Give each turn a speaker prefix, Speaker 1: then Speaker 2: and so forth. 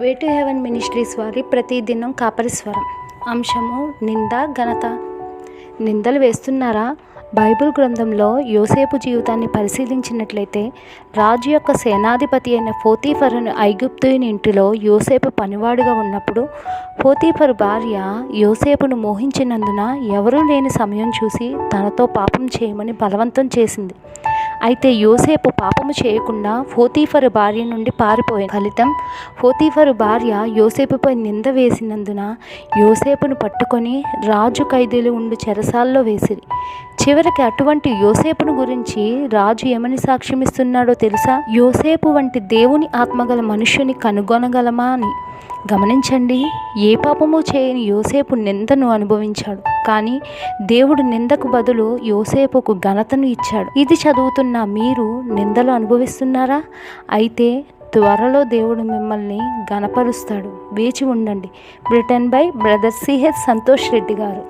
Speaker 1: Way to heaven ministries వారి ప్రతిదినం కాపరిస్వరం అంశము నింద ఘనత. నిందలు వేస్తున్నారా? బైబిల్ గ్రంథంలో యోసేపు జీవితాన్ని పరిశీలించినట్లయితే రాజు యొక్క సేనాధిపతి అయిన ఫోతీఫరును ఐగుప్తుని ఇంటిలో యోసేపు పనివాడుగా ఉన్నప్పుడు ఫోతీఫరు భార్య యోసేపును మోహించినందున ఎవరూ లేని సమయం చూసి తనతో పాపం చేయమని బలవంతం చేసింది. అయితే యోసేపు పాపము చేయకుండా ఫోతీఫరు భార్య నుండి పారిపోయిన ఫలితం ఫోతీఫరు భార్య యోసేపుపై నింద వేసినందున యోసేపును పట్టుకొని రాజు ఖైదీలు ఉండు చెరసాల్లో వేసిరి. చివరికి అటువంటి యోసేపును గురించి రాజు ఏమని సాక్ష్యమిస్తున్నాడో తెలుసా? యోసేపు వంటి దేవుని ఆత్మగల మనుష్యుని కనుగొనగలమా అని. గమనించండి ఏ పాపము చేయని యోసేపు నిందను అనుభవించాడు. కానీ దేవుడు నిందకు బదులు యోసేపుకు ఘనతను ఇచ్చాడు. ఇది చదువుతున్న మీరు నిందలు అనుభవిస్తున్నారా? అయితే త్వరలో దేవుడు మిమ్మల్ని గనపరుస్తాడు వేచి ఉండండి. Written by brother CH Santosh Reddy గారు.